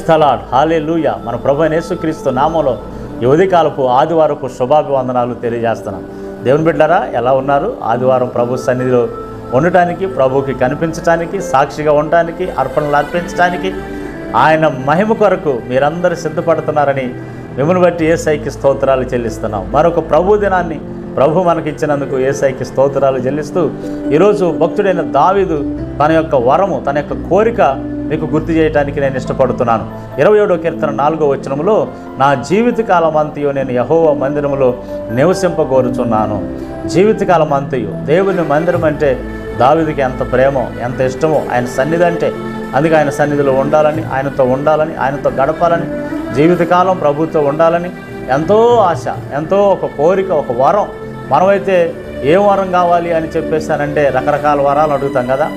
స్థలాడ్ హాలే లూయ మన ప్రభు యేసుక్రీస్తు నామంలో ఈ ఉదయకాలపు ఆదివారపు శుభాభివందనాలు తెలియజేస్తున్నాం. దేవుని బిడ్డారా ఎలా ఉన్నారు? ఆదివారం ప్రభు సన్నిధిలో ఉండటానికి ప్రభుకి కనిపించటానికి సాక్షిగా ఉండటానికి అర్పణలు అర్పించడానికి ఆయన మహిమ కొరకు మీరందరూ సిద్ధపడుతున్నారని మిమ్మల్ని బట్టి ఏసైకి స్తోత్రాలు చెల్లిస్తున్నాం. మరొక ప్రభు దినాన్ని ప్రభు మనకిచ్చినందుకు ఏసైకి స్తోత్రాలు చెల్లిస్తూ ఈరోజు భక్తుడైన దావీదు తన యొక్క వరము తన యొక్క కోరిక మీకు గుర్తు చేయడానికి నేను ఇష్టపడుతున్నాను. ఇరవై ఏడో కీర్తన నాలుగో వచనములో నా జీవితకాలం అంతయు నేను యహోవ మందిరములో నివసింపగోరుచున్నాను జీవితకాలం అంతయు దేవుని మందిరం అంటే దావిదికి ఎంత ప్రేమో ఎంత ఇష్టమో ఆయన సన్నిధి అంటే అందుకే ఆయన సన్నిధిలో ఉండాలని ఆయనతో ఉండాలని ఆయనతో గడపాలని జీవితకాలం ప్రభుత్వం ఉండాలని ఎంతో ఆశ ఎంతో ఒక కోరిక ఒక వరం. మనమైతే ఏ వరం కావాలి అని చెప్పేసానంటే రకరకాల వరాలు అడుగుతాం కదా?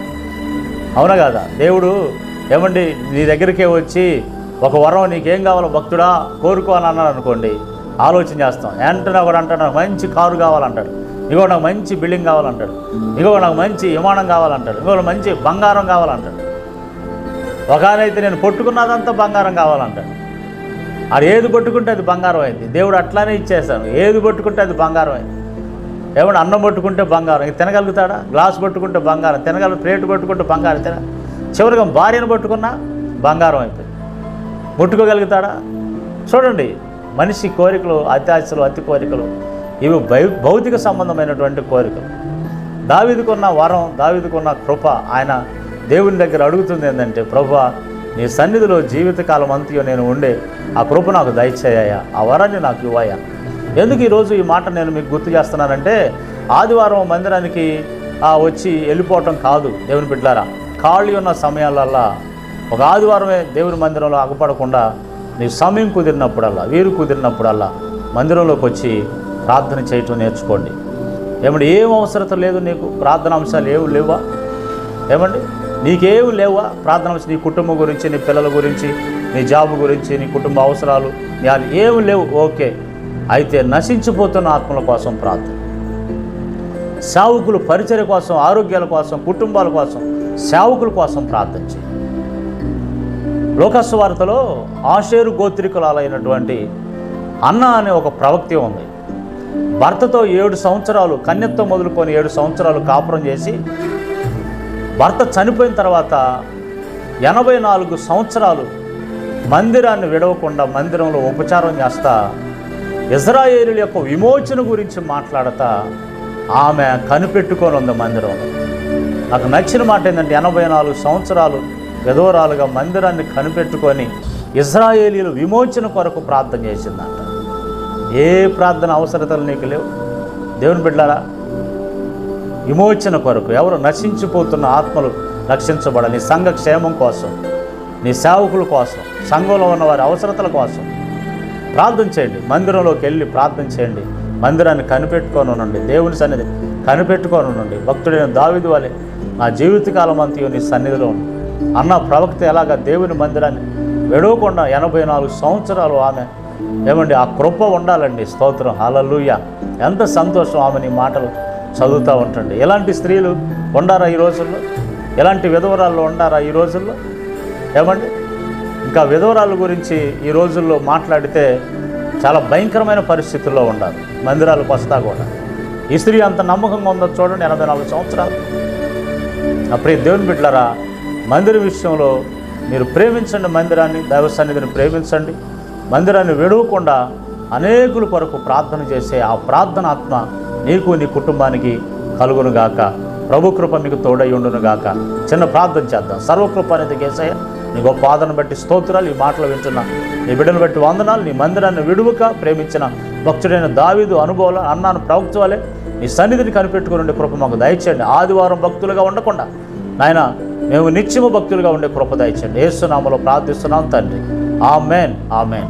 అవునా కదా? దేవుడు ఏమండి నీ దగ్గరికే వచ్చి ఒక వరం నీకేం కావాలో భక్తుడా కోరుకో అని అన్నాడు అనుకోండి ఆలోచన చేస్తాం. వెంటనే ఒకడు అంటాడు నాకు మంచి కారు కావాలంటాడు. ఇంకో నాకు మంచి బిల్డింగ్ కావాలంటాడు. ఇంకో నాకు మంచి విమానం కావాలంటాడు. ఇంకో మంచి బంగారం కావాలంటాడు. ఒకనైతే నేను పట్టుకున్నదంతా బంగారం కావాలంటాడు. అది ఏది పట్టుకుంటే అది బంగారం అయింది. దేవుడు అట్లానే ఇచ్చేస్తాను ఏది పట్టుకుంటే అది బంగారం అయింది. ఏమన్నా అన్నం పట్టుకుంటే బంగారం. తినగలుగుతాడా? గ్లాస్ పట్టుకుంటే బంగారం. తినగల ప్లేట్ పట్టుకుంటే బంగారం. తిన చివరిగా భార్యను పట్టుకున్నా బంగారం అయిపోయింది. ముట్టుకోగలుగుతాడా? చూడండి మనిషి కోరికలు అత్యాశలు అతి కోరికలు ఇవి భౌతిక సంబంధమైనటువంటి కోరికలు. దావిదుకున్న వరం దావిదుకున్న కృప ఆయన దేవుని దగ్గర అడుగుతుంది ఏంటంటే ప్రభు నీ సన్నిధిలో జీవితకాలం అంతయో నేను ఉండే ఆ కృప నాకు దయచేయ ఆ వరాన్ని నాకు ఇవ్వయా ఎందుకు ఈరోజు ఈ మాట నేను మీకు గుర్తు చేస్తున్నానంటే ఆదివారం మందిరానికి ఆ, వచ్చి వెళ్ళిపోవటం కాదు దేవుని బిడ్డారా ఖాళీ ఉన్న సమయాలల్లా ఒక ఆదివారమే దేవుని మందిరంలో అగపడకుండా నీ సమయం కుదిరినప్పుడల్లా వీరు కుదిరినప్పుడల్లా మందిరంలోకి వచ్చి ప్రార్థన చేయటం నేర్చుకోండి. ఏమండి ఏం అవసరత లేదు నీకు? ప్రార్థన అంశాలు ఏమి లేవా? ఏమండి నీకేమి లేవా? ప్రార్థన అంశం నీ కుటుంబం గురించి నీ పిల్లల గురించి నీ జాబ్ గురించి నీ కుటుంబ అవసరాలు నీ ఏమి లేవు. ఓకే. అయితే నశించిపోతున్న ఆత్మల కోసం ప్రార్థన. సేవకులు పరిచయ కోసం ఆరోగ్యాల కోసం కుటుంబాల కోసం సేవకుల కోసం ప్రార్థన చేయండి లోకస్వార్తలో ఆషేరు గోత్రికులాలైనటువంటి అన్న అనే ఒక ప్రవక్తి ఉంది. భర్తతో ఏడు సంవత్సరాలు కన్యతో మొదలుకొని ఏడు సంవత్సరాలు కాపురం చేసి భర్త చనిపోయిన తర్వాత ఎనభై నాలుగు సంవత్సరాలు మందిరాన్ని విడవకుండా మందిరంలో ఉపచారం చేస్తా ఇజ్రాయేలు యొక్క విమోచన గురించి మాట్లాడతా ఆమె కనిపెట్టుకొని ఉంది మందిరం. నాకు నచ్చిన మాట ఏంటంటే ఎనభై నాలుగు సంవత్సరాలు విధవరాలుగా మందిరాన్ని కనిపెట్టుకొని ఇజ్రాయేలీలు విమోచన కొరకు ప్రార్థన చేసిందంట. ఏ ప్రార్థన అవసరతలు నీకు లేవు? దేవుని బిడ్డారా విమోచన కొరకు ఎవరు నశించిపోతున్న ఆత్మలు రక్షించబడాలి నీ సంఘ క్షేమం కోసం నీ సేవకుల కోసం సంఘంలో ఉన్న వారి అవసరతల కోసం ప్రార్థన చేయండి. మందిరంలోకి వెళ్ళి ప్రార్థన చేయండి. మందిరాన్ని కనిపెట్టుకొని ఉండండి దేవుని సన్నిధి కనిపెట్టుకొని ఉండండి భక్తుడైన దావిది వలె నా జీవితకాలం అంతయు నీ సన్నిధిలో ఉంది అన్న ప్రవక్త ఎలాగా దేవుని మందిరాన్ని వెడవకుండా ఎనభై నాలుగు సంవత్సరాలు ఆమె ఏమండి ఆ కృప ఉండాలండి. స్తోత్రం. హలలుయ ఎంత సంతోషం ఆమె నీ మాటలు చదువుతూ ఉంటండి. ఎలాంటి స్త్రీలు ఉండారా ఈ రోజుల్లో? ఎలాంటి విధవరాళ్ళు ఉండారా ఈ రోజుల్లో? ఏమండి? ఇంకా విధవరాల గురించి ఈ రోజుల్లో మాట్లాడితే చాలా భయంకరమైన పరిస్థితుల్లో ఉండాలి మందిరాలకు వస్తా కూడా ఈ స్త్రీ అంత నమ్మకంగా ఉందో చూడండి ఎనభై నాలుగు సంవత్సరాలు. అప్పుడే దేవుని బిడ్డలారా మందిర విషయంలో మీరు ప్రేమించండి మందిరాన్ని దైవ సన్నిధిని ప్రేమించండి. మందిరాన్ని విడవకుండా అనేకుల కొరకు ప్రార్థన చేసే ఆ ప్రార్థన ఆత్మ నీకు నీ కుటుంబానికి కలుగునుగాక. ప్రభు కృప మీకు తోడై ఉండునుగాక. చిన్న ప్రార్థన చేద్దాం. సర్వకృప అనేది కేసయ్య నీ గొప్ప ఆదరణ బట్టి స్తోత్రాలు ఈ మాటలు వింటున్నా నీ బిడ్డను బట్టి వందనాలు నీ మందిరాన్ని విడువక ప్రేమించిన భక్తుడైన దావీదు అనుభవాలు అన్నాను ప్రవక్తవాలే నీ సన్నిధిని కనిపెట్టుకుని ఉండే కృప మాకు దయచేయండి. ఆదివారం భక్తులుగా ఉండకుండా నాయన మేము నిత్యము భక్తులుగా ఉండే కృప దయచేయండి. ఏసునామలో ప్రార్థిస్తున్నాం తండ్రి. Amen amen.